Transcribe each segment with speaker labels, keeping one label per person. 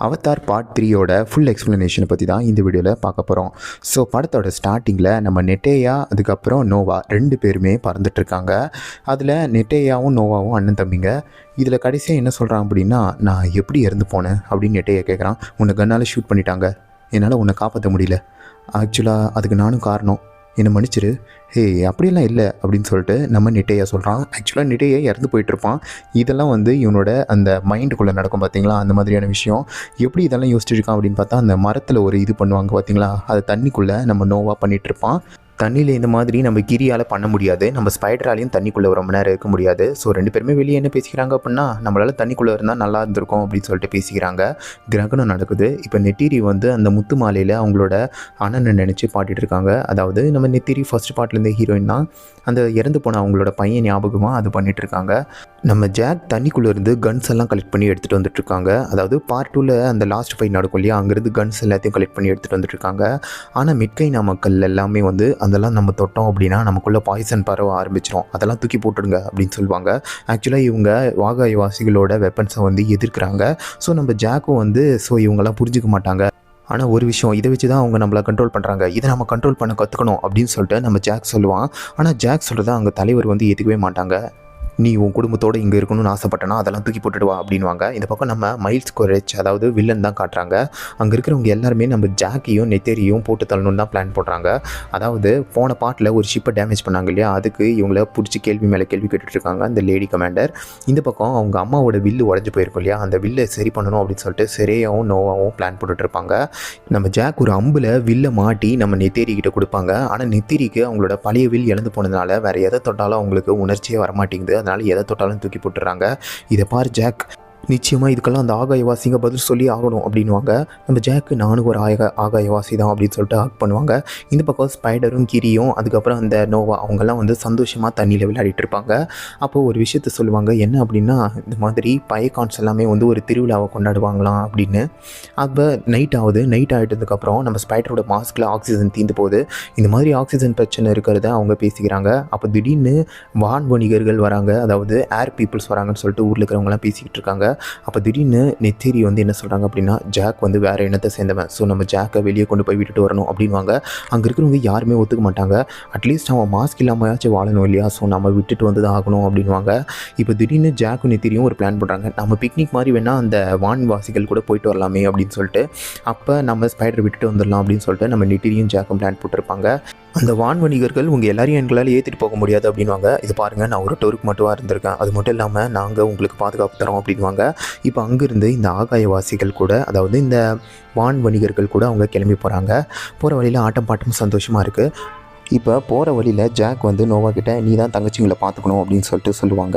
Speaker 1: Avatar part த்ரீயோட full எக்ஸ்ப்ளனேஷனை பற்றி தான் இந்த வீடியோவில் பார்க்க போகிறோம் ஸோ படத்தோட ஸ்டார்டிங்கில் நம்ம நெட்டேயா அதுக்கப்புறம் நோவா ரெண்டு பேருமே பறந்துட்டுருக்காங்க அதில் நெட்டேயாவும் நோவாவும் அண்ணன் தம்பிங்க. இதில் கடைசியாக என்ன சொல்கிறான் அப்படின்னா நான் எப்படி இறந்து போனேன்? அப்படின்னு நெட்டையா கேட்குறான் உன்னை கண்ணால் ஷூட் பண்ணிட்டாங்க. என்னால் உன்னை காப்பாற்ற முடியல. ஆக்சுவலாக அதுக்கு நானும் காரணம். என்னை மன்னிச்சிரு. ஹே அப்படியெல்லாம் இல்லை அப்படின்னு சொல்லிட்டு நம்ம நிட்டையா சொல்கிறான் ஆக்சுவலாக நெட்டையா இறந்து போயிட்டுருப்பான் இதெல்லாம் வந்து இவனோட அந்த மைண்டுக்குள்ளே நடக்கும் பார்த்தீங்களா அந்த மாதிரியான விஷயம். எப்படி இதெல்லாம் யோசிச்சிருக்கான் அப்படின்னு பார்த்தா அந்த மரத்தில் ஒரு இது பண்ணுவாங்க பார்த்தீங்களா அது தண்ணிக்குள்ளே நம்ம நோவாக பண்ணிகிட்ருப்பான் தண்ணியில் இந்த மாதிரி நம்ம கிரியால் பண்ண முடியாது. நம்ம ஸ்பைடராலையும் தண்ணிக்குள்ளே ரொம்ப நேரம் இருக்க முடியாது. ஸோ ரெண்டு பேருமே வெளியே என்ன பேசிக்கிறாங்க அப்படின்னா நம்மளால் தண்ணிக்குள்ளே இருந்தால் நல்லா இருந்திருக்கும் அப்படின்னு சொல்லிட்டு பேசிக்கிறாங்க. கிரகணம் நடக்குது. இப்போ நெட்டிரி வந்து அந்த முத்து மாலையில் அவங்களோட அண்ணனை நினச்சி பாடிட்டு இருக்காங்க. அதாவது நம்ம நெத்திரி ஃபர்ஸ்ட் பாட்டிலேருந்து ஹீரோயின் தான். அந்த இறந்து போன அவங்களோட பையன் ஞாபகமாக அது பண்ணிட்டு இருக்காங்க. நம்ம ஜாக் தண்ணிக்குள்ளே இருந்து கன்ஸ் எல்லாம் கலெக்ட் பண்ணி எடுத்துகிட்டு வந்துட்டு இருக்காங்க. அதாவது பார்ட் டூவில் அந்த லாஸ்ட் ஃபைட் நடக்கும் இல்லையா? அங்கேருந்து கன்ஸ் எல்லாத்தையும் கலெக்ட் பண்ணி எடுத்துகிட்டு வந்துட்டு இருக்காங்க. ஆனால் மிட்கைனா மக்கள் எல்லாமே வந்து அதெல்லாம் நம்ம தொட்டோம் அப்படின்னா நமக்குள்ளே பாய்சன் பரவ ஆரம்பிச்சிடும் அதெல்லாம் தூக்கி போட்டுடுங்க அப்படின்னு சொல்லுவாங்க. ஆக்சுவலாக இவங்க வாகாயவாசிகளோட வெப்பன்ஸை வந்து எதிர்க்கிறாங்க. ஸோ நம்ம ஜாக்கும் வந்து ஸோ இவங்கெல்லாம் புரிஞ்சுக்க மாட்டாங்க. ஆனால் ஒரு விஷயம் இதை வச்சு தான் அவங்க நம்மளை கண்ட்ரோல் பண்ணுறாங்க இதை நம்ம கண்ட்ரோல் பண்ண கற்றுக்கணும் அப்படின்னு சொல்லிட்டு நம்ம ஜாக் சொல்லுவான். ஆனால் ஜாக் சொல்கிறத அங்கே தலைவர் வந்து ஏற்றுக்கவே மாட்டாங்க. நீ உன் குடும்பத்தோடு இங்கே இருக்கணும்னு ஆசைப்பட்டனா அதெல்லாம் தூக்கி போட்டுடுவா அப்படின்வாங்க இந்த பக்கம் நம்ம மைல்ஸ் கொரேஜ் அதாவது வில்லன் தான் காட்டுறாங்க. அங்கே இருக்கிறவங்க எல்லாருமே நம்ம ஜாக்கியும் நெத்தேரியும் போட்டு தள்ளணும்னு தான் பிளான் போடுறாங்க. அதாவது போன பாட்டில் ஒரு ஷிப்பை டேமேஜ் பண்ணாங்க இல்லையா? அதுக்கு இவங்கள பிடிச்சி கேள்வி மேலே கேள்வி கேட்டுட்ருக்காங்க அந்த லேடி கமாண்டர் இந்த பக்கம் அவங்க அம்மாவோட வில்லு உடஞ்சி போயிருக்கும் இல்லையா? அந்த வில்லை சரி பண்ணணும் அப்படின்னு சொல்லிட்டு சரியாகவும் நோவாகவும் பிளான் போட்டுட்டு இருப்பாங்க. நம்ம ஜாக் ஒரு அம்பில் வில்லை மாட்டி நம்ம நெத்தேரி கிட்ட கொடுப்பாங்க. ஆனால் நெத்தேரிக்கு அவங்களோட பழைய வில் இழந்து போனதுனால வேறு எதை தொட்டாலும் அவங்களுக்கு உணர்ச்சியே வரமாட்டேங்குது. அதனால் எதை தொட்டாலும் தூக்கி போட்டுறாங்க இதை பார் ஜாக் நிச்சயமாக இதுக்கெல்லாம் அந்த ஆகாயவாசிங்க பதில் சொல்லி ஆகணும் அப்படின்வாங்க நம்ம ஜாக்கு நானும் ஒரு ஆக ஆகாயவாசி தான் அப்படின்னு சொல்லிட்டு ஆக் பண்ணுவாங்க. இந்த பக்கம் ஸ்பைடரும் கிரியும் அதுக்கப்புறம் அந்த நோவா அவங்கெல்லாம் வந்து சந்தோஷமாக தண்ணியில் விளையாடிட்டு இருப்பாங்க. அப்போது ஒரு விஷயத்த சொல்லுவாங்க என்ன அப்படின்னா இந்த மாதிரி பயக்கான்ஸ் எல்லாமே வந்து ஒரு திருவிழாவை கொண்டாடுவாங்களாம் அப்படின்னு. அப்போ நைட் ஆகுது. நைட் ஆகிட்டதுக்கப்புறம் நம்ம ஸ்பைடரோட மாஸ்கில் ஆக்சிஜன் தீர்ந்து போகுது. இந்த மாதிரி ஆக்சிஜன் பிரச்சனை இருக்கிறத அவங்க பேசிக்கிறாங்க. அப்போ திடீர்னு வான் வணிகர்கள் வராங்க. அதாவது ஏர் பீப்புள்ஸ் வராங்கன்னு சொல்லிட்டு ஊரில் இருக்கிறவங்களாம் பேசிக்கிட்டு இருக்காங்க. அப்போ திடீர்னு நெத்தேரி வந்து என்ன சொல்கிறாங்க அப்படின்னா ஜாக் வந்து வேறு இனத்தை சேர்ந்தவன். ஸோ நம்ம ஜாக்கை வெளியே கொண்டு போய் விட்டுட்டு வரணும் அப்படின்வாங்க அங்கே இருக்கிறவங்க யாருமே ஒத்துக்க மாட்டாங்க. அட்லீஸ்ட் அவன் மாஸ்க் இல்லாமையாச்சும் வாழணும் இல்லையா? ஸோ நம்ம விட்டுட்டு வந்து தான் ஆகணும் அப்படின்வாங்க இப்போ திடீர்னு ஜாக்கும் நெத்திரியும் ஒரு பிளான் பண்ணுறாங்க நம்ம பிக்னிக் மாதிரி வேணால் அந்த வான்வாசிகள் கூட போயிட்டு வரலாமே அப்படின்னு சொல்லிட்டு. அப்போ நம்ம ஸ்பைடர் விட்டுட்டு வந்துடலாம் அப்படின்னு சொல்லிட்டு நம்ம நெட்டிரியும் ஜாக்கும் பிளான் போட்டிருப்பாங்க. அந்த வான் வணிகர்கள் உங்கள் எல்லாரையும் எங்களால் ஏற்றிட்டு போக முடியாது அப்படின்வாங்க இது பாருங்கள் நான் ஒரு டோருக்கு மட்டும் இருந்திருக்கேன். அது மட்டும் இல்லாமல் நாங்கள் உங்களுக்கு பாதுகாப்பு தரோம் அப்படின்வாங்க இப்போ அங்கேருந்து இந்த ஆகாயவாசிகள் கூட அதாவது இந்த வான் வணிகர்கள் கூட அவங்க கிளம்பி போகிறாங்க போகிற வழியில் ஆட்டம் பாட்டம் சந்தோஷமாக இருக்குது இப்போ போகிற வழியில் ஜாக் வந்து நோவா கிட்ட நீ தான் தங்கச்சிங்களை பார்த்துக்கணும் அப்படின்னு சொல்லிட்டு சொல்லுவாங்க.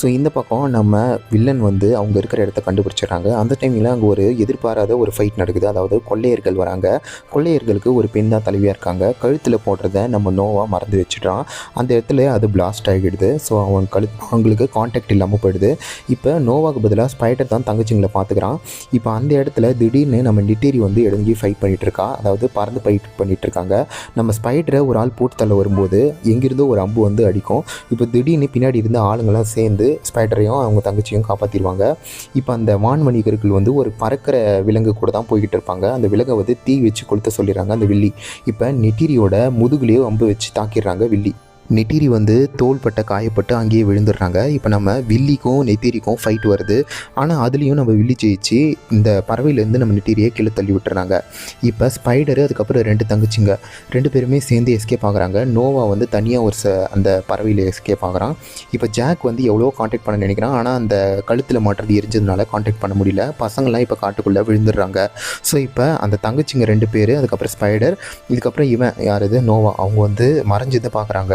Speaker 1: ஸோ இந்த பக்கம் நம்ம வில்லன் வந்து அவங்க இருக்கிற இடத்த கண்டுபிடிச்சிடுறாங்க. அந்த டைமில் அங்கே ஒரு எதிர்பாராத ஒரு ஃபைட் நடக்குது. அதாவது கொள்ளையர்கள் வராங்க. கொள்ளையர்களுக்கு ஒரு பெண் தான் தலைவியாக இருக்காங்க. கழுத்தில் போடுறத நம்ம நோவா மறந்து வச்சிடுறான். அந்த இடத்துல அது பிளாஸ்ட் ஆகிடுது. ஸோ அவன் கழு அவங்களுக்கு காண்டாக்ட் இல்லாமல் போயிடுது. இப்போ நோவாக்கு பதிலாக ஸ்பைடர் தான் தங்கச்சிங்களை பார்த்துக்கிறான். இப்போ அந்த இடத்துல திடீர்னு நம்ம டிட்டேரி வந்து இறங்கி ஃபைட் பண்ணிகிட்ருக்கா அதாவது பறந்து ஃபைட் பண்ணிகிட்ருக்காங்க நம்ம ஸ்பைடரை ஒரு ஆள் போட்டு தள்ள வரும்போது எங்கிருந்தோ ஒரு அம்பு வந்து அடிக்கும். இப்போ திடீர்னு பின்னாடி இருந்த ஆளுங்களாம் சேர்ந்து ஸ்பைடரையும் அவங்க தங்கச்சியும் காப்பாற்றிடுவாங்க இப்போ அந்த வான்மணிகர்கள் வந்து ஒரு பறக்கிற விலங்கு கூட தான் போய்கிட்டு இருப்பாங்க. அந்த விலங்கை வந்து தீ வச்சு கொளுத்த சொல்லிடுறாங்க அந்த வில்லி. இப்போ நெட்டிரியோட முதுகுலேயே அம்பு வச்சு தாக்கிடுறாங்க வில்லி. நெட்டிரி வந்து தோள்பட்ட காயப்பட்டு அங்கேயே விழுந்துடுறாங்க. இப்போ நம்ம வில்லிக்கும் நெத்திரிக்கும் ஃபைட் வருது. ஆனால் அதுலேயும் நம்ம வில்லி ஜெயிச்சு இந்த பறவையிலேருந்து நம்ம நெட்டிரியை கீழே தள்ளி விட்டுறாங்க. இப்போ ஸ்பைடரு அதுக்கப்புறம் ரெண்டு தங்கச்சிங்க. ரெண்டு பேருமே சேர்ந்து எஸ்கேப் ஆகுறாங்க. நோவா வந்து தனியாக ஒரு ச அந்த பறவையில் எஸ்கேப் ஆகுறான். இப்போ ஜாக் வந்து எவ்வளோ காண்டாக்ட் பண்ண நினைக்கிறான். ஆனால் அந்த கழுத்தில் மாட்டுறது எரிஞ்சதுனால காண்டாக்ட் பண்ண முடியல. பசங்கள்லாம் இப்போ காட்டுக்குள்ளே விழுந்துடுறாங்க. ஸோ இப்போ அந்த தங்கச்சிங்க ரெண்டு பேர் அதுக்கப்புறம் ஸ்பைடர் இதுக்கப்புறம் இவன் யார் இது? நோவா. அவங்க வந்து மறைஞ்சதை பார்க்குறாங்க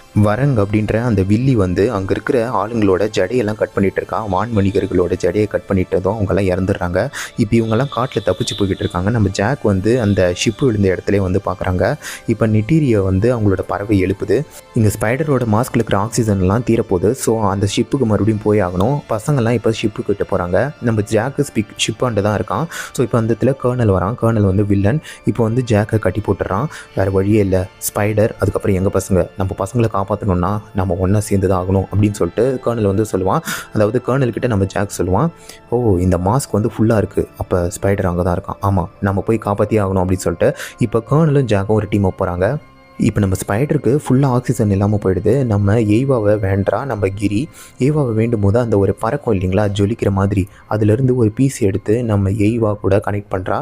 Speaker 1: வரங் அப்படின்ற அந்த வில்லி வந்து அங்கே இருக்கிற ஆளுங்களோட ஜடையெல்லாம் கட் பண்ணிட்டு இருக்கான் வான் வணிகர்களோட ஜடையை கட் பண்ணிட்டதும் அவங்கெல்லாம் இறந்துடுறாங்க. இப்போ இவங்கெல்லாம் காட்டில் தப்பிச்சு போய்கிட்டு இருக்காங்க. நம்ம ஜாக் வந்து அந்த ஷிப்பு விழுந்த இடத்துல வந்து பார்க்குறாங்க இப்போ நிட்டீரியை வந்து அவங்களோட பறவை எழுப்புது. இங்கே ஸ்பைடரோட மாஸ்கில் இருக்கிற ஆக்சிஜன்லாம் தீரப்போகுது. ஸோ அந்த ஷிப்புக்கு மறுபடியும் போய் ஆகணும். பசங்கள்லாம் இப்போ ஷிப்பு கிட்ட போகிறாங்க நம்ம ஜாக்கு ஸ்பிக் ஷிப்பாண்டு தான் இருக்கான். ஸோ இப்போ அந்த இடத்துல கேர்னல் வரான். கேர்னல் வந்து வில்லன் இப்போ வந்து ஜாக்கை கட்டி போட்டுறான் வேறு வழியே இல்லை. ஸ்பைடர் அதுக்கப்புறம் எங்கள் பசங்க? நம்ம பசங்களை காப்பாற்றணும்னா நம்ம ஒன்றா சேர்ந்து தான் ஆகணும் அப்படின்னு சொல்லிட்டு கேர்னல் வந்து சொல்லுவான். அதாவது கர்னல்கிட்ட நம்ம ஜாக் சொல்லுவான் ஓ இந்த மாஸ்க் வந்து ஃபுல்லாக இருக்குது அப்போ ஸ்பைடர் அங்கே தான் இருக்கான். ஆமாம் நம்ம போய் காப்பாற்றியே ஆகணும் அப்படின்னு சொல்லிட்டு இப்போ கேர்னலும் ஜாக்கும் ஒரு டீம் போகிறாங்க இப்போ நம்ம ஸ்பைடருக்கு ஃபுல்லாக ஆக்சிஜன் இல்லாமல் போயிடுது. நம்ம ஏய்வாவை வேண்டா நம்ம கிரி. ஏய்வாவை வேண்டும் போது அந்த ஒரு பறக்கும் இல்லைங்களா? ஜொலிக்கிற மாதிரி. அதுலேருந்து ஒரு பீஸ் எடுத்து நம்ம ஏய்வா கூட கனெக்ட் பண்ணுறா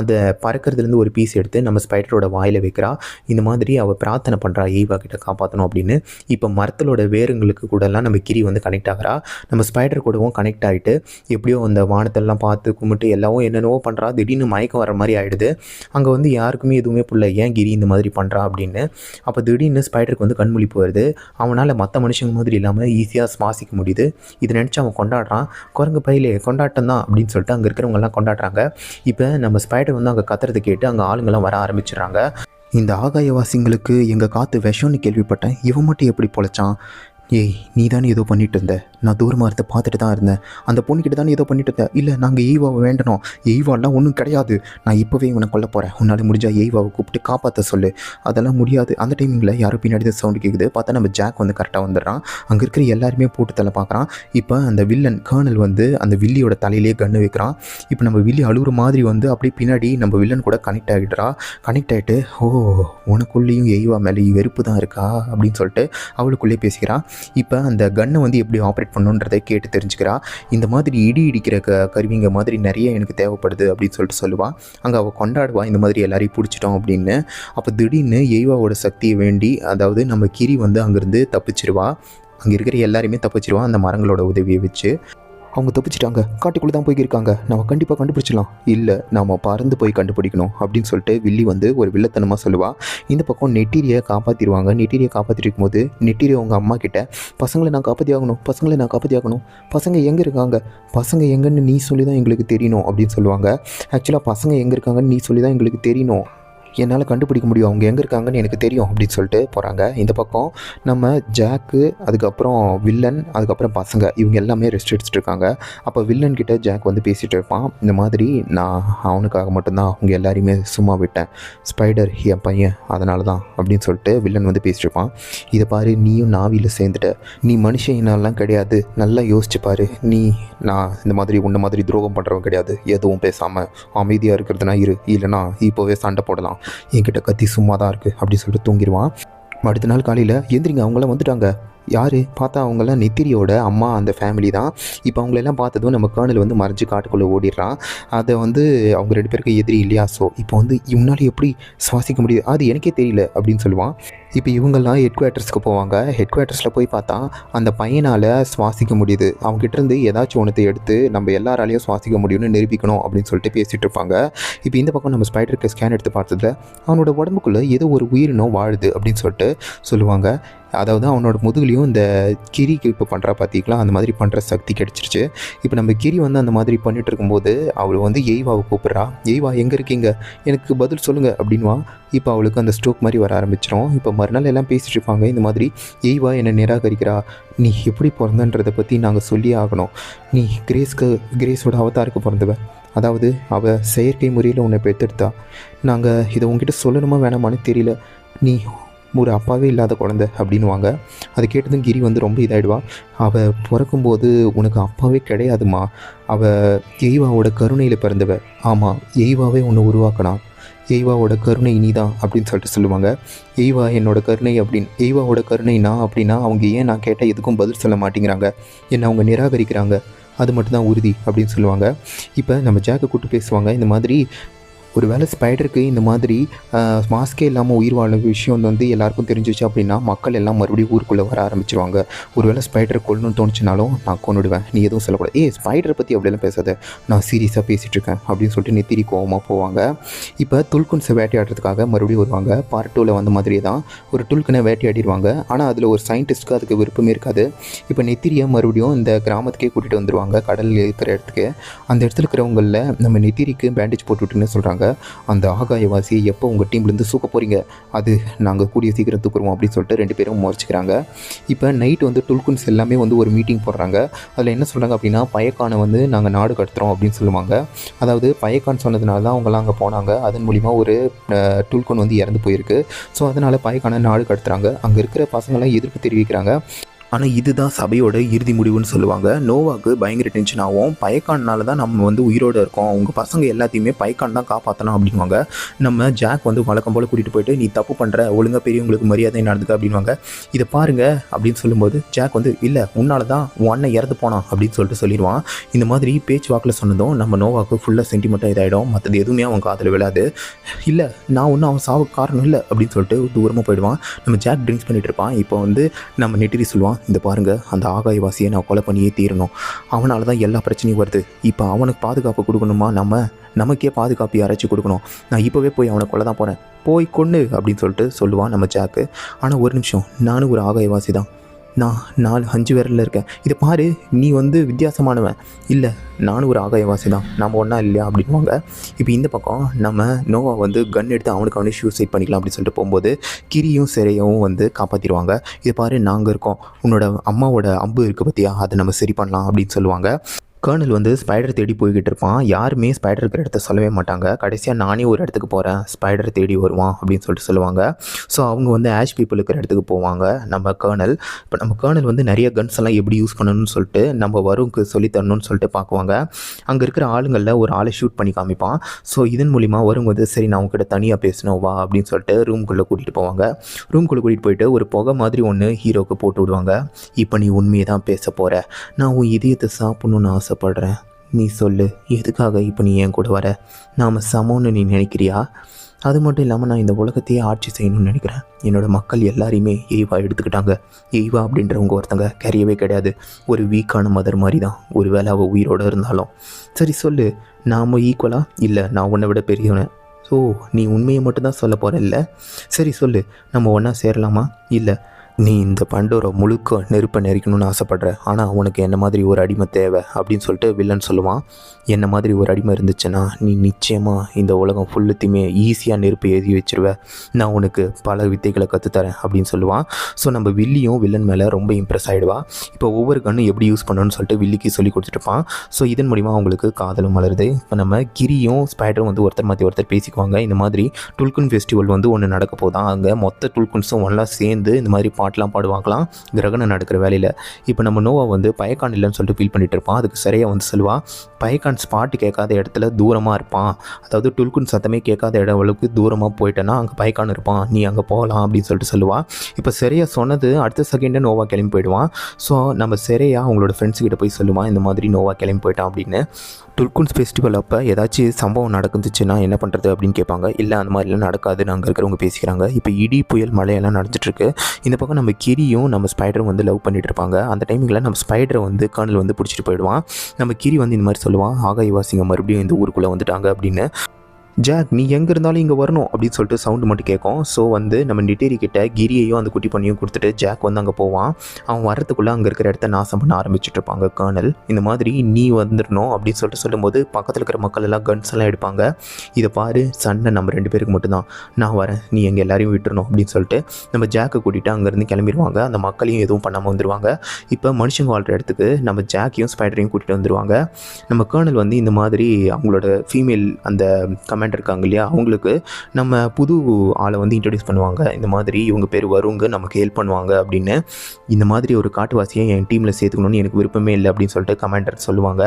Speaker 1: அந்த பறக்கிறதுலேருந்து ஒரு பீஸ் எடுத்து நம்ம ஸ்பைடரோட வாயில் வைக்கிறா. இந்த மாதிரி அவள் பிரார்த்தனை பண்ணுறா ஏய்வா கிட்ட காப்பாற்றணும் அப்படின்னு. இப்போ மரத்தலோட வேருங்களுக்கு கூடலாம் நம்ம கிரி வந்து கனெக்ட் ஆகிறா. நம்ம ஸ்பைடர் கூடவும் கனெக்ட் ஆகிட்டு எப்படியோ அந்த வானத்தெல்லாம் பார்த்து கும்பிட்டு எல்லாவும் என்னென்னவோ பண்ணுறா திடீர்னு மயக்கம் வர மாதிரி ஆகிடுது அங்கே வந்து யாருக்குமே எதுவுமே பிள்ளை ஏன் கிரி இந்த மாதிரி பண்ணுறா அப்படின்னு அப்போ திடீர்னு ஸ்பைடருக்கு வந்து கண்மொழிப்பு போயிடுது அவனால் மற்ற மனுஷங்க மாதிரி இல்லாமல் ஈஸியாக சுவாசிக்க முடியுது. இதை நினச்சி அவன் கொண்டாடுறான். குரங்கு பையிலே கொண்டாட்டம் தான் அப்படின்னு சொல்லிட்டு அங்கே இருக்கிறவங்கெல்லாம் கொண்டாடுறாங்க. இப்போ நம்ம ஸ்பைடர் வந்து அங்கே கத்துறது கேட்டு அங்கே ஆளுங்கெல்லாம் வர ஆரம்பிச்சிடுறாங்க. இந்த ஆகாயவாசிங்களுக்கு எங்கள் காற்று விஷம்னு கேள்விப்பட்டேன். இவன் மட்டும் எப்படி பொழைச்சான்? ஏய் நீ தானே ஏதோ பண்ணிட்டு இருந்த. நான் தூரமாக இருந்த பார்த்துட்டு தான் இருந்தேன். அந்த பொண்ணுக்கிட்ட தானே ஏதோ பண்ணிட்டு இருந்தேன். இல்லை நாங்கள் எய்வாவை வேண்டணும். ஈவாலாம் ஒன்றும் கிடையாது. நான் இப்போவே இவனை கொல்ல போகிறேன் உன்னால் முடிஞ்சால் எய்வாவை கூப்பிட்டு காப்பாற்ற சொல்லு. அதெல்லாம் முடியாது. அந்த டைமிங்கில் யாரும் பின்னாடி சவுண்டு கேட்குது பார்த்தா நம்ம ஜாக் வந்து கரெக்டாக வந்துடுறான். அங்கே இருக்கிற எல்லாருமே போட்டு தலை பார்க்குறான். இப்போ அந்த வில்லன் கேர்னல் வந்து அந்த வில்லியோட தலையிலே கன்று வைக்கிறான். இப்போ நம்ம வில்லி அழுகுற மாதிரி வந்து அப்படியே பின்னாடி நம்ம வில்லன் கூட கனெக்ட் ஆகிடுறா. கனெக்ட் ஆகிட்டு ஓ உனக்குள்ளேயும் எய்வா மேலே வெறுப்பு தான் இருக்கா? அப்படின்னு சொல்லிட்டு அவளுக்குள்ளே பேசிக்கிறான். இப்போ அந்த கன்னை வந்து எப்படி ஆப்ரேட் பண்ணணுன்றதை கேட்டு தெரிஞ்சுக்கிறா. இந்த மாதிரி இடி இடிக்கிற க கருவிங்க மாதிரி நிறைய எனக்கு தேவைப்படுது அப்படின்னு சொல்லிட்டு சொல்லுவாள் அங்கே அவள் கொண்டாடுவா இந்த மாதிரி எல்லாரையும் பிடிச்சிட்டோம் அப்படின்னு. அப்போ திடீர்னு எய்வாவோட சக்தியை வேண்டி அதாவது நம்ம கிரி வந்து அங்கேருந்து தப்பிச்சிருவா. அங்கே இருக்கிற எல்லாருமே தப்பிச்சிருவான் அந்த மரங்களோட உதவியை வச்சு. அவங்க தப்பிச்சிட்டாங்க. காட்டுக்குள்ளே தான் போய்க்கிருக்காங்க. நம்ம கண்டிப்பாக கண்டுபிடிச்சிடலாம். இல்லை நாம் பறந்து போய் கண்டுபிடிக்கணும் அப்படின்னு சொல்லிட்டு வில்லி வந்து ஒரு வில்லத்தனமாக சொல்லுவாள் இந்த பக்கம் நெட்டீரியை காப்பாற்றிடுவாங்க நெட்டீரியை காப்பாற்றிருக்கும் போது நெட்டீரி அவங்க அம்மா கிட்ட பசங்களை நான் காப்பாற்றி ஆகணும். பசங்களை நான் காப்பாற்றி ஆகணும். பசங்க எங்கே இருக்காங்க? பசங்க எங்கன்னு நீ சொல்லி தான் எங்களுக்கு தெரியணும் அப்படின்னு சொல்லுவாங்க. ஆக்சுவலாக பசங்க எங்கே இருக்காங்கன்னு நீ சொல்லி தான் எங்களுக்கு தெரியணும். என்னால் கண்டுபிடிக்க முடியும். அவங்க எங்கே இருக்காங்கன்னு எனக்கு தெரியும் அப்படின்னு சொல்லிட்டு போகிறாங்க இந்த பக்கம் நம்ம ஜாக்கு அதுக்கப்புறம் வில்லன் அதுக்கப்புறம் பசங்க இவங்க எல்லாமே ரெஸ்ட் எடுத்துட்டு இருக்காங்க. அப்போ வில்லன் கிட்ட ஜாக் வந்து பேசிகிட்டு இருப்பான். இந்த மாதிரி நான் அவனுக்காக மட்டும்தான் அவங்க எல்லாரையுமே சும்மா விட்டேன். ஸ்பைடர் என் பையன் அதனால தான் அப்படின்னு சொல்லிட்டு வில்லன் வந்து பேசிட்டு இருப்பான். இதை பாரு நீயும் நாவியில் சேர்ந்துட்ட. நீ மனுஷன் என்னாலாம் கிடையாது. நல்லா யோசிச்சு பாரு. நீ நான் இந்த மாதிரி உன்ன மாதிரி துரோகம் பண்ணுறவன் கிடையாது. எதுவும் பேசாமல் அமைதியாக இருக்கிறதுனா இரு. இல்லைனா இப்போவே சண்டை போடலாம். என்கிட்ட கத்தி சும்மா தான் இருக்குது அப்படின்னு சொல்லிட்டு தூங்கிடுவான் அடுத்த நாள் காலையில் எந்திரிங்க அவங்களாம் வந்துட்டாங்க. யார்? பார்த்தா அவங்கெல்லாம் நெத்திரியோட அம்மா அந்த ஃபேமிலி தான். இப்போ அவங்களெல்லாம் பார்த்ததும் நம்ம கேர்னல் வந்து மறைஞ்சு காட்டுக்குள்ளே ஓடிடுறான். அதை வந்து அவங்க ரெண்டு பேருக்கு எதிரி இல்லையா? ஸோ இப்போ வந்து இவனால எப்படி சுவாசிக்க முடியுது? அது எனக்கே தெரியல அப்படின்னு சொல்லுவான். இப்போ இவங்கெல்லாம் ஹெட் குவார்ட்டர்ஸ்க்கு போவாங்க. ஹெட் குவார்ட்டர்ஸில் போய் பார்த்தா அந்த பையனால் சுவாசிக்க முடியுது. அவங்ககிட்டருந்து ஏதாச்சும் ஒன்றத்தை எடுத்து நம்ம எல்லாராலையும் சுவாசிக்க முடியும்னு நிரூபிக்கணும் அப்படின்னு சொல்லிட்டு பேசிகிட்டு இருப்பாங்க. இப்போ இந்த பக்கம் நம்ம ஸ்பைடருக்கு ஸ்கேன் எடுத்து பார்த்ததுல அவனோட உடம்புக்குள்ளே ஏதோ ஒரு உயிரினம் வாழுது அப்படின்னு சொல்லிட்டு சொல்லுவாங்க. அதாவது அவனோட முதுகுலையும் இந்த கிரிக்கு இப்போ பண்ணுறா பார்த்தீங்களா அந்த மாதிரி பண்ணுற சக்தி கிடச்சிருச்சு. இப்போ நம்ம கிரி வந்து அந்த மாதிரி பண்ணிட்டு இருக்கும்போது அவள் வந்து எய்வாவை கூப்பிட்றா. எய்வா எங்கே இருக்கீங்க? எனக்கு பதில் சொல்லுங்கள் அப்படின்வா இப்போ அவளுக்கு அந்த ஸ்ட்ரோக் மாதிரி வர ஆரம்பிச்சிடும் இப்போ மறுநாள் எல்லாம் பேசிட்டு இருப்பாங்க. இந்த மாதிரி எய்வா என்னை நிராகரிக்கிறா. நீ எப்படி பிறந்தன்றதை பற்றி நாங்கள் சொல்லியே ஆகணும். நீ கிரேஸ்க்கு கிரேஸோட அவதாருக்கு பிறந்தவ. அதாவது அவள் செயற்கை முறையில் உன்னை பெற்றெடுத்தா. நாங்கள் இதை உங்ககிட்ட சொல்லணுமா வேணாமான்னு தெரியல. நீ ஒரு அப்பாவே இல்லாத குழந்தை அப்படின்வாங்க அதை கேட்டதும் கிரி வந்து ரொம்ப இதாகிடுவா அவள் பிறக்கும்போது உனக்கு அப்பாவே கிடையாதுமா. அவள் எய்வாவோட கருணையில் பிறந்தவ. ஆமாம் எய்வாவே ஒன்று உருவாக்கினான் எய்வாவோட கருணை நீ தான் அப்படின்னு சொல்லிட்டு சொல்லுவாங்க. எய்வா என்னோட கருணை அப்படின்னு எய்வாவோட கருணை நான் அப்படின்னா அவங்க ஏன் நான் கேட்டால் எதுக்கும் பதில் சொல்ல மாட்டேங்கிறாங்க. என்னை அவங்க நிராகரிக்கிறாங்க. அது மட்டும்தான் உறுதி அப்படின்னு சொல்லுவாங்க. இப்போ நம்ம ஜாக்கை கூப்பிட்டு பேசுவாங்க. இந்த மாதிரி ஒரு வேளை ஸ்பைடருக்கு இந்த மாதிரி மாஸ்கே இல்லாமல் உயிர் வாழ விஷயம் வந்து எல்லாருக்கும் தெரிஞ்சிச்சு அப்படின்னா மக்கள் எல்லாம் மறுபடியும் ஊருக்குள்ளே வர ஆரம்பிச்சிருவாங்க. ஒருவேளை ஸ்பைடரை கொல்லணும்னு தோணுச்சுனாலும் நான் கொண்டுடுவேன் நீ எதுவும் சொல்லக்கூடாது. ஏ ஸ்பைடரை பற்றி அப்படியெல்லாம் பேசாத. நான் சீரியஸாக பேசிகிட்டு இருக்கேன் அப்படின்னு சொல்லிட்டு நெத்திரி கோவமாக போவாங்க. இப்போ துல்குன்ஸை வேட்டையாடுறதுக்காக மறுபடியும் வருவாங்க. பார்ட் டூவில் வந்த மாதிரி தான் ஒரு துல்கனை வேட்டையாடிடுவாங்க. ஆனால் அதில் ஒரு சயின்டிஸ்ட்டுக்கு அதுக்கு விருப்பமே இருக்காது. இப்போ நெத்திரியை மறுபடியும் இந்த கிராமத்துக்கே கூட்டிகிட்டு வந்துடுவாங்க கடல் இருக்கிற இடத்துக்கு. அந்த இடத்துல இருக்கிறவங்களில் நம்ம நெத்திரிக்கு பேண்டேஜ் போட்டுவிட்டுன்னு சொல்கிறாங்க சொல்கிறாங்க அந்த ஆகாயவாசியை எப்போ உங்கள் டீம்லேருந்து சூக்க போகிறீங்க அது நாங்கள் கூடிய சீக்கிரம் தூக்குறோம் அப்படின்னு சொல்லிட்டு ரெண்டு பேரும் முறைச்சிக்கிறாங்க இப்போ நைட் வந்து டுல்குன்ஸ் எல்லாமே வந்து ஒரு மீட்டிங் போடுறாங்க. அதில் என்ன சொல்கிறாங்க அப்படின்னா பயக்கானை வந்து நாங்கள் நாடு கடத்துகிறோம் அப்படின்னு சொல்லுவாங்க. அதாவது பயக்கான் சொன்னதுனால தான் அவங்களாம் அங்கே போனாங்க. அதன் மூலிமா ஒரு டுல்குன் வந்து இறந்து போயிருக்கு. ஸோ அதனால் பயக்கான நாடு கடத்துகிறாங்க அங்கே இருக்கிற பசங்களாம் எதிர்ப்பு தெரிவிக்கிறாங்க. ஆனால் இதுதான் சபையோட இறுதி முடிவுன்னு சொல்லுவாங்க. நோவாக்கு பயங்கர டென்ஷன் ஆகும். பயக்கானால தான் நம்ம வந்து உயிரோடு இருக்கோம். உங்கள் பசங்க எல்லாத்தையுமே பயக்கான் தான் காப்பாற்றணும் அப்படின்வாங்க நம்ம ஜாக் வந்து வழக்கம் போல் கூட்டிகிட்டு போயிட்டு நீ தப்பு பண்ணுற ஒழுங்காக பெரியவங்களுக்கு மரியாதை நடந்துக்க? அப்படின்வாங்க இதை பாருங்க. அப்படின்னு சொல்லும்போது ஜாக் வந்து இல்லை உன்னால தான் உன் அண்ணன் இறந்து போனான் அப்படின்னு சொல்லிட்டு சொல்லிடுவான். இந்த மாதிரி பேச்சுவாக்கில் சொன்னதும் நம்ம நோவாக்கு ஃபுல்லாக சென்டிமெண்ட்டாக இதாகிடும் மற்றது எதுவுமே அவன் காதில் விழாது. இல்லை நான் ஒன்றும் அவன் சாவுக்கு காரணம் இல்லை. அப்படின்னு சொல்லிட்டு தூரமாக போயிடுவான். நம்ம ஜாக் ட்ரிங்க்ஸ் பண்ணிட்டு இருப்பான். இப்போ வந்து நம்ம நெட்டிரி சொல்லுவான் இந்த பாருங்கள் அந்த ஆகாயவாசியை நான் கொலை பண்ணியே தீரணும். அவனால தான் எல்லா பிரச்சனையும் வருது. இப்போ அவனுக்கு பாதுகாப்பு கொடுக்கணுமா? நம்ம நமக்கே பாதுகாப்பு யாராச்சும் கொடுக்கணும். நான் இப்போவே போய் அவனை கொலை தான் போகிறேன் போய் கொண்டு அப்படின்னு சொல்லிட்டு சொல்லுவான் நம்ம ஜாக்கு. ஆனால் ஒரு நிமிஷம் நானும் ஒரு ஆகாயவாசி தான். நான் நாலு அஞ்சு பேரில் இருக்கேன். இதை பாரு நீ வந்து வித்தியாசமானவன். இல்லை நானும் ஒரு ஆகாயவாசி தான் நம்ம ஒன்றா இல்லையா அப்படின்வாங்க இப்போ இந்த பக்கம் நம்ம நோவா வந்து கன் எடுத்து அவனுக்கு அவனே சூசைட் பண்ணிக்கலாம் அப்படின்னு சொல்லிட்டு போகும்போது கிரியும் சிறையவும் வந்து காப்பாற்றிடுவாங்க இதை பாரு நாங்கள் இருக்கோம். உன்னோட அம்மாவோட அம்பு இருக்குது பார்த்தியா அதை நம்ம சரி பண்ணலாம் அப்படின்னு சொல்லுவாங்க. கர்னல் வந்து ஸ்பைடர் தேடி போய்கிட்டு இருப்பான். யாருமே ஸ்பைடர் இருக்கிற இடத்த சொல்லவே மாட்டாங்க. கடைசியாக நானே ஒரு இடத்துக்கு போகிறேன் ஸ்பைடர் தேடி வருவான் அப்படின்னு சொல்லிட்டு சொல்லுவாங்க. ஸோ அவங்க வந்து ஆஷ் பீப்புள் இருக்கிற இடத்துக்கு போவாங்க. நம்ம கர்னல். இப்போ நம்ம கேர்னல் வந்து நிறைய கன்ஸ் எல்லாம் எப்படி யூஸ் பண்ணணும்னு சொல்லிட்டு நம்ம வரும்க்கு சொல்லித்தரணும்னு சொல்லிட்டு பார்க்குவாங்க. அங்கே இருக்கிற ஆளுங்களில் ஒரு ஆளை ஷூட் பண்ணி காமிப்பான். ஸோ இதன் மூலிமா வரும் வந்து சரி நான் உங்ககிட்ட தனியாக பேசணும் வா அப்படின்னு சொல்லிட்டு ரூம்குள்ளே கூட்டிகிட்டு போவாங்க. ரூம்குள்ளே கூட்டிகிட்டு போயிட்டு ஒரு புகை மாதிரி ஒன்று ஹீரோக்கு போட்டு விடுவாங்க. இப்போ நீ உண்மையை தான் பேச போகிற நான் உன் இதயத்தை சாப்பிட்ணுன்னு ஆசை ஆசைப்படுறேன். நீ சொல்லு எதுக்காக இப்போ நீ என் கூட வர? நாம் சமம்னு நீ நினைக்கிறியா? அது மட்டும் இல்லாமல் நான் இந்த உலகத்தையே ஆட்சி செய்யணும்னு நினைக்கிறேன். என்னோட மக்கள் எல்லாரையுமே எய்வா எடுத்துக்கிட்டாங்க. எய்வா அப்படின்றவங்க ஒருத்தங்க கரியவே கிடையாது. ஒரு வீக்கான மதர் மாதிரி தான் ஒரு வேலை அவள் உயிரோடு இருந்தாலும். சரி சொல்லு நாம் ஈக்குவலாக இல்லை நான் உன்னை விட பெரியவனேன் ஸோ நீ உண்மையை மட்டும்தான் சொல்ல போகிற இல்லை? சரி சொல்லு நம்ம ஒன்றா சேரலாமா? இல்லை நீ இந்த பண்டோரை முழுக்க நெருப்பை நெரிக்கணும்னு ஆசைப்படுற. ஆனால் உனக்கு என்ன மாதிரி ஒரு அடிமை தேவை அப்படின்னு சொல்லிட்டு வில்லன் சொல்லுவான். என்ன மாதிரி ஒரு அடிமை இருந்துச்சுன்னா நீ நிச்சயமாக இந்த உலகம் ஃபுல்லுத்தையுமே ஈஸியாக நெருப்பு எழுதி வச்சிருவ. நான் உனக்கு பல வித்தைகளை கற்றுத்தரேன் அப்படின்னு சொல்லுவான். ஸோ நம்ம வில்லியும் வில்லன் மேலே ரொம்ப இம்ப்ரெஸ் ஆகிடுவா இப்போ ஒவ்வொரு கண்ணும் எப்படி யூஸ் பண்ணணும்னு சொல்லிட்டு வில்லிக்கு சொல்லி கொடுத்துட்டுருப்பான் ஸோ இதன் மூலிமா அவங்களுக்கு காதலும் மலருது இப்போ நம்ம கிரியும் ஸ்பைடரும் வந்து ஒருத்தர் மாற்றி ஒருத்தர் பேசிக்குவாங்க. இந்த மாதிரி டுல்குன் ஃபெஸ்டிவல் வந்து ஒன்று நடக்க போதான் அங்கே மொத்த டுல்குன்ஸும் ஒன்றா சேர்ந்து இந்த மாதிரி பாட்டெலாம் பாடுவாங்களாம். கிரகணம் நடக்கிற வேலையில். இப்போ நம்ம நோவா வந்து பயக்கான் இல்லைன்னு சொல்லிட்டு ஃபீல் பண்ணிட்டு இருப்பான். அதுக்கு சரியாக வந்து சொல்லுவா. பயக்கான் ஸ்பாட்டு கேட்காத இடத்துல தூரமாக இருப்பான். அதாவது டுல்குன் சத்தமே கேட்காத இடம் அளவுக்கு தூரமாக போயிட்டேன்னா அங்கே பயக்கான் இருப்பான். நீ அங்கே போகலாம் அப்படின்னு சொல்லிட்டு சொல்லுவா. இப்போ சரியாக சொன்னது அடுத்த செகண்டே நோவா கிளம்பி போயிடுவான். ஸோ நம்ம சரியாக அவங்களோட ஃப்ரெண்ட்ஸ் கிட்ட போய் சொல்லுவான் இந்த மாதிரி நோவா கிளம்பி போயிட்டான் அப்படின்னு. துல்குன்ஸ் ஃபெஸ்டிவல் அப்போ ஏதாச்சும் சம்பவம் நடந்துச்சுன்னா என்ன பண்ணுறது அப்படின்னு கேட்பாங்க. இல்லை அந்த மாதிரிலாம் நடக்காதுன்னு அங்கே இருக்கிறவங்க பேசிக்கிறாங்க. இப்போ இடி புயல் மழையெல்லாம் நடந்துட்டுருக்கு. இந்த பக்கம் நம்ம கிரியும் நம்ம ஸ்பைடரும் வந்து லவ் பண்ணிட்டு இருப்பாங்க. அந்த டைமிங்கில் நம்ம ஸ்பைடரை வந்து கர்னல் வந்து பிடிச்சிட்டு போயிடுவான். நம்ம கிரி வந்து இந்த மாதிரி சொல்லுவான். ஆகாயவாசிங்க மறுபடியும் இந்த ஊருக்குள்ளே வந்துட்டாங்க அப்படின்னு. ஜாக் நீ எங்கே இருந்தாலும் இங்கே வரணும் அப்படின்னு சொல்லிட்டு சவுண்டு மட்டும் கேட்கும். ஸோ வந்து நம்ம நிட்டேரி கிட்ட கிரியையும் அந்த குட்டி பண்ணியும் கொடுத்துட்டு ஜாக் வந்து அங்கே போவான். அவன் வரத்துக்குள்ளே அங்கே இருக்கிற இடத்த நாசம் பண்ண ஆரம்பிச்சுட்டு இருப்பாங்க. கர்னல் இந்த மாதிரி நீ வந்துடணும் அப்படின்னு சொல்லிட்டு சொல்லும்போது பக்கத்தில் இருக்கிற மக்கள் எல்லாம் கன்ஸ் எல்லாம் எடுப்பாங்க. இதை பாரு சண்டை நம்ம ரெண்டு பேருக்கு மட்டும்தான். நான் வரேன். நீ எங்கள் எல்லாரையும் விட்டுறணும் அப்படின்னு சொல்லிட்டு நம்ம ஜாக்கை கூட்டிகிட்டு அங்கேருந்து கிளம்பிடுவாங்க. அந்த மக்களையும் எதுவும் பண்ணாமல் வந்துடுவாங்க இப்போ மனுஷங்க வாழ்கிற இடத்துக்கு நம்ம ஜாக்கையும் ஸ்பைடரையும் கூட்டிகிட்டு வந்துடுவாங்க நம்ம கர்னல் வந்து இந்த மாதிரி அவங்களோட ஃபீமேல் அந்த கமெண்ட் பிராண்ட் இருக்காங்க இல்லையா? அவங்களுக்கு நம்ம புது ஆளை வந்து இன்ட்ரடியூஸ் பண்ணுவாங்க. இந்த மாதிரி இவங்க பேர் வருங்க நமக்கு ஹெல்ப் பண்ணுவாங்க அப்படின்னு. இந்த மாதிரி ஒரு காட்டுவாசியை என் டீமில் சேர்த்துக்கணும்னு எனக்கு விருப்பமே இல்லை அப்படின்னு சொல்லிட்டு கமாண்டர் சொல்லுவாங்க.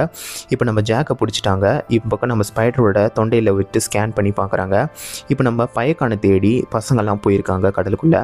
Speaker 1: இப்போ நம்ம ஜாக்கை பிடிச்சிட்டாங்க. இப்போ பக்கம் நம்ம ஸ்பைடரோட தொண்டையில் விட்டு ஸ்கேன் பண்ணி பார்க்குறாங்க இப்போ நம்ம பயக்கான தேடி பசங்கள்லாம் போயிருக்காங்க கடலுக்குள்ளே.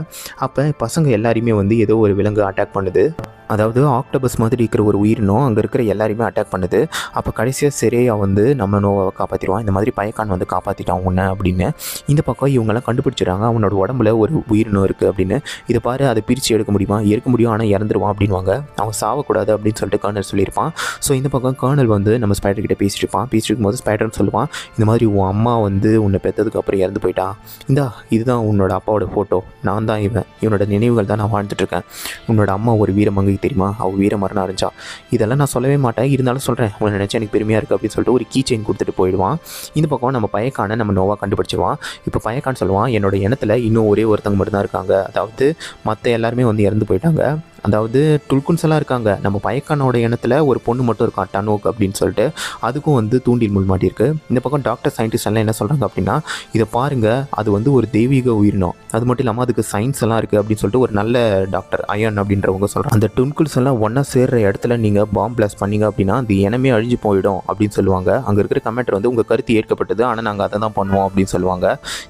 Speaker 1: அப்போ பசங்க எல்லாரையுமே வந்து ஏதோ ஒரு விலங்கு அட்டாக் பண்ணுது. அதாவது ஆக்டோபஸ் மாதிரி இருக்கிற ஒரு உயிரினம் அங்கே இருக்கிற எல்லாரையுமே அட்டாக் பண்ணுது. அப்போ கடைசியாக சரியாக வந்து நம்ம நோவை காப்பாற்றிடுவான் இந்த மாதிரி பயக்கான் வந்து காப்பாற்றிட்டான் உன்னை அப்படின்னு. இந்த பக்கம் இவங்கெல்லாம் கண்டுபிடிச்சிடுறாங்க. அவனோட உடம்புல ஒரு உயிரினம் இருக்குது அப்படின்னு. இதை பாரு அதை பிரித்து எடுக்க முடியுமா? எடுக்க முடியும் ஆனால் இறந்துருவான் அப்படின்வாங்க அவன் சாவக்கூடாது அப்படின்னு சொல்லிட்டு கர்னல் சொல்லியிருப்பான். ஸோ இந்த பக்கம் கர்னல் வந்து நம்ம ஸ்பைடர் கிட்ட பேசிட்டு இருப்பான். பேசிட்டு இருக்கும்போது ஸ்பைடர்னு சொல்லுவான். இந்த மாதிரி உன் அம்மா வந்து உன்னை பெற்றதுக்கு அப்புறம் இறந்து போயிட்டா? இந்தா இதுதான் உன்னோட அப்பாவோட ஃபோட்டோ நான் தான் இவன். இவனோட நினைவுகள் தான் நான் வாழ்ந்துட்டு இருக்கேன். உன்னோட அம்மா ஒரு வீரமங்கை உங்களுக்கு தெரியுமா? அவள் வீர மரணம் அடைஞ்சா இதெல்லாம் நான் சொல்லவே மாட்டேன். இருந்தாலும் சொல்கிறேன் உன்னை நினச்சா எனக்கு பெருமையாக இருக்குது அப்படின்னு சொல்லிட்டு ஒரு கீ செயின் கொடுத்துட்டு போயிடுவான். இந்த பக்கம் நம்ம பயக்கான நம்ம நோவா கண்டுபிடிச்சிருவான். இப்போ பயக்கான் சொல்லுவான் என்னோட இனத்தில் இன்னும் ஒரே ஒருத்தங்க மட்டும்தான் இருக்காங்க. அதாவது மற்ற எல்லாருமே வந்து இறந்து போயிட்டாங்க. அதாவது டுல்குன்ஸ் எல்லாம் இருக்காங்க. நம்ம பயக்கானோட இனத்தில் ஒரு பொண்ணு மட்டும் இருக்கான் டனோக் அப்படின்னு சொல்லிட்டு. அதுக்கும் வந்து தூண்டில் முள் மாட்டியிருக்கு. இந்த பக்கம் டாக்டர் சயின்டிஸ்ட் எல்லாம் என்ன சொல்கிறாங்க அப்படின்னா இதை பாருங்கள் அது வந்து ஒரு தெய்வீக உயிரினம். அது மட்டும் இல்லாமல் அதுக்கு சயின்ஸ் எல்லாம் இருக்குது அப்படின்னு சொல்லிட்டு ஒரு நல்ல டாக்டர் அயன் அப்படின்றவங்க சொல்கிறாங்க அந்த டுன்குல்ஸ் எல்லாம் ஒன்றா சேர்ற இடத்துல நீங்கள் பாம் பிளாஸ்ட் பண்ணீங்க அப்படின்னா அந்த இனமே அழிஞ்சு போயிடும் அப்படின்னு சொல்லுவாங்க. அங்கே இருக்கிற கமெண்டர் வந்து உங்கள் கருத்து ஏற்கப்பட்டது ஆனால் நாங்கள் அதை தான் பண்ணுவோம் அப்படின்னு சொல்லுவாங்க.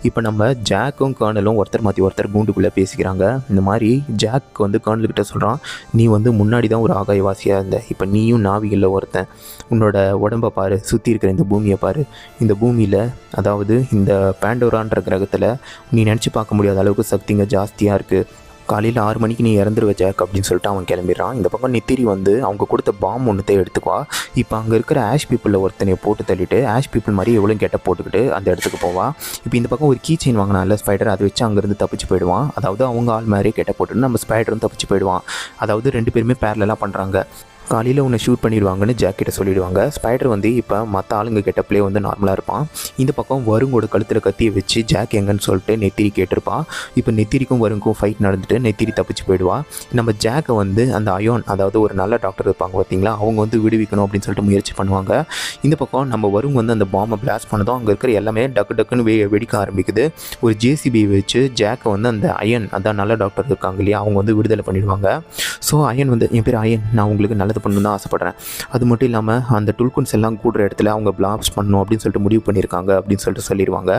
Speaker 1: இப்போ நம்ம ஜாக்கும் கர்னலும் ஒருத்தர் மாற்றி ஒருத்தர் கூண்டுக்குள்ளே பேசிக்கிறாங்க. இந்த மாதிரி ஜாக் வந்து கர்னல்கிட்ட சொல்கிறான் நீ வந்து முன்னாடி தான் ஒரு ஆகாயவாசியாக இருந்த. இப்போ நீயும் நாவிகளில் ஒருத்தன். உன்னோட உடம்பை பாரு சுற்றி இருக்கிற இந்த பூமியை பாரு. இந்த பூமியில் அதாவது இந்த பேண்டோரான்ற கிரகத்தில் நீ நினச்சி பார்க்க முடியாத அளவுக்கு சக்திங்க ஜாஸ்தியாக இருக்குது காலையில் ஆறு மணிக்கு நீ இறந்துருவ ஜாக் அப்படின்னு சொல்லிட்டு அவன் கிளம்பிடுறான். இந்த பக்கம் நித்திரி வந்து அவங்க கொடுத்த பாம் ஒன்றுத்தை எடுத்துக்குவா. இப்போ அங்கே இருக்கிற ஆஷ் பீப்புளில் ஒருத்தனை போட்டு தள்ளிட்டு ஆஷ் பீப்புள் மாதிரி எவ்வளோ கெட்ட போட்டுக்கிட்டு அந்த இடத்துக்கு போவா. இப்போ இந்த பக்கம் ஒரு கீ செயின் வாங்கினால ஸ்பைடர் அதை வச்சு அங்கேருந்து தப்பிச்சு போயிடுவான். அதாவது அவங்க ஆள் மாதிரி கெட்ட போட்டுட்டு நம்ம ஸ்பைடரும் தப்பிச்சு போயிடுவான். அதாவது ரெண்டு பேருமே பேரலாம் பண்ணுறாங்க காலையில் உன்னை ஷூட் பண்ணிடுவாங்கன்னு ஜாக்கிட்ட சொல்லிடுவாங்க. ஸ்பைடர் வந்து இப்போ மற்ற ஆளுங்க கெட்டப்லேயே வந்து நார்மலாக இருப்பான். இந்த பக்கம் வருங்கோட கழுத்தில் கத்தியை வச்சு ஜாக் எங்கன்னு சொல்லிட்டு நெத்திரி கேட்டிருப்பான் இப்போ நெத்திரிக்கும் வருங்கும் ஃபைட் நடந்துட்டு நெத்திரி தப்பிச்சு போயிடுவா. நம்ம ஜாக்கை வந்து அந்த அயோன் அதாவது ஒரு நல்ல டாக்டர் இருப்பாங்க பார்த்தீங்களா அவங்க வந்து விடுவிக்கணும் அப்படின்னு சொல்லிட்டு முயற்சி பண்ணுவாங்க. இந்த பக்கம் நம்ம வருங்க வந்து அந்த பாம்பை பிளாஸ்ட் பண்ணதும் அங்கே இருக்கிற எல்லாமே டக்கு டக்குன்னு வெ வெடிக்க ஆரம்பிக்குது. ஒரு ஜேசிபி வச்சு ஜாக்கை வந்து அந்த அயன் அதான் நல்ல டாக்டர் இருக்காங்க இல்லையா? அவங்க வந்து விடுதலை பண்ணிடுவாங்க. ஸோ அயன் வந்து என் பேர் அயன் நான் உங்களுக்கு நல்லது பண்ணணும் தான் ஆசைப்பட்றேன். அது மட்டும் இல்லாமல் அந்த டுல்குன்ஸ் எல்லாம் கூடுற இடத்துல அவங்க பிளாப்ஸ் பண்ணணும் அப்படின்னு சொல்லிட்டு முடிவு பண்ணியிருக்காங்க அப்படின்னு சொல்லிட்டு சொல்லிடுவாங்க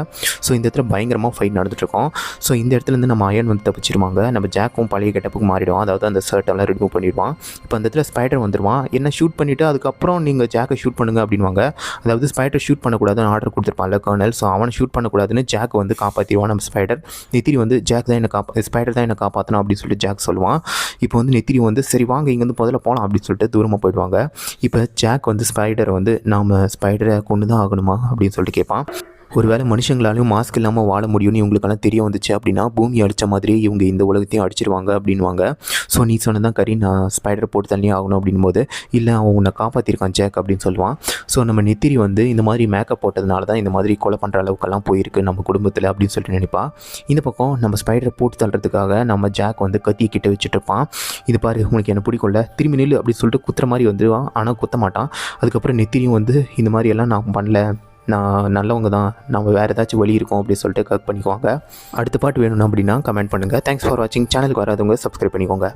Speaker 1: ஸோ இந்த இடத்துல பயங்கரமாக ஃபைட் நடந்துட்டுருக்கோம். ஸோ இந்த இடத்துலேருந்து நம்ம அயன் வந்து தப்பிச்சிருவாங்க. நம்ம ஜாக்கும் பழைய கெட்டப்புக்கு மாறிடுவோம் அதாவது அந்த ஷர்ட் எல்லாம் ரிமூவ் பண்ணிடுவான். இப்போ அந்த இடத்துல ஸ்பைடர் வந்துடுவான் என்ன ஷூட் பண்ணிவிட்டு அதுக்கப்புறம் நீங்கள் ஜாக்கை ஷூட் பண்ணுங்க அப்படின்வாங்க அதாவது ஸ்பைடர் ஷூட் பண்ணக்கூடாதுன்னு ஆர்டர் கொடுத்துருப்பான்ல கர்னல் ஸோ அவனை ஷூட் பண்ணக்கூடாதுன்னு ஜாக் வந்து காப்பாற்றிடுவான் நம்ம ஸ்பைடர் நெத்திரி வந்து ஜாக் தான் என்ன காப்பா ஸ்பைடர் தான் என்ன காப்பாற்றணும் அப்படின்னு சொல்லிட்டு ஜாக் சொல்லுவான். இப்போ வந்து நெத்திரி வந்து சரி வாங்க இங்கேருந்து முதல்ல போகலாம் அப்படின்னு சொல்லிட்டு தூரமாக போயிடுவாங்க. இப்போ ஜாக் வந்து ஸ்பைடரை வந்து நாம் ஸ்பைடரை கொண்டு தான் ஆகணுமா அப்படின்னு சொல்லிட்டு கேட்பான் ஒருவேளை மனுஷங்களாலையும் மாஸ்க் இல்லாமல் வாழ முடியும்னு இவங்களுக்கெல்லாம் தெரிய வந்துச்சு அப்படின்னா பூமி அடித்த மாதிரி இவங்க இந்த உலகத்தையும் அடிச்சிருவாங்க அப்படின்வாங்க ஸோ நீ சொன்னதான் கறி நான் ஸ்பைடரை போட்டு தண்ணியே ஆகணும் அப்படின்போது இல்லை அவன் உன்னை காப்பாற்றிருக்கான் ஜேக் அப்படின்னு சொல்லுவான். ஸோ நம்ம நெத்திரி வந்து இந்த மாதிரி மேக்கப் போட்டதுனால தான் இந்த மாதிரி கொலை பண்ணுற அளவுக்கெல்லாம் போயிருக்கு நம்ம குடும்பத்தில் அப்படின்னு சொல்லிட்டு நினைப்பா. இந்த பக்கம் நம்ம ஸ்பைடரை போட்டு தள்ளுறதுக்காக நம்ம ஜாக் வந்து கத்தியை கிட்ட வச்சுட்டு இருப்பான். இது பாரு உங்களுக்கு என்ன பிடிக்கும்ல? திரும்பி நெல் அப்படின்னு சொல்லிட்டு குத்துற மாதிரி வந்துடுவான் ஆனால் குத்த மாட்டான் அதுக்கப்புறம் நெத்திரியும் வந்து இந்த மாதிரி எல்லாம் நான் பண்ணல. நான் நல்லவங்க தான். நம்ம வேறு ஏதாச்சும் வழி இருக்கும் அப்படின்னு சொல்லிட்டு கட் பண்ணிக்குவாங்க அடுத்த பாட்டு வேணும் அப்படின்னா கமெண்ட் பண்ணுங்கள் தேங்க்ஸ் ஃபார் வாட்சிங் சேனலுக்கு வராதவங்க சப்ஸ்கிரைப் பண்ணிக்கோங்க.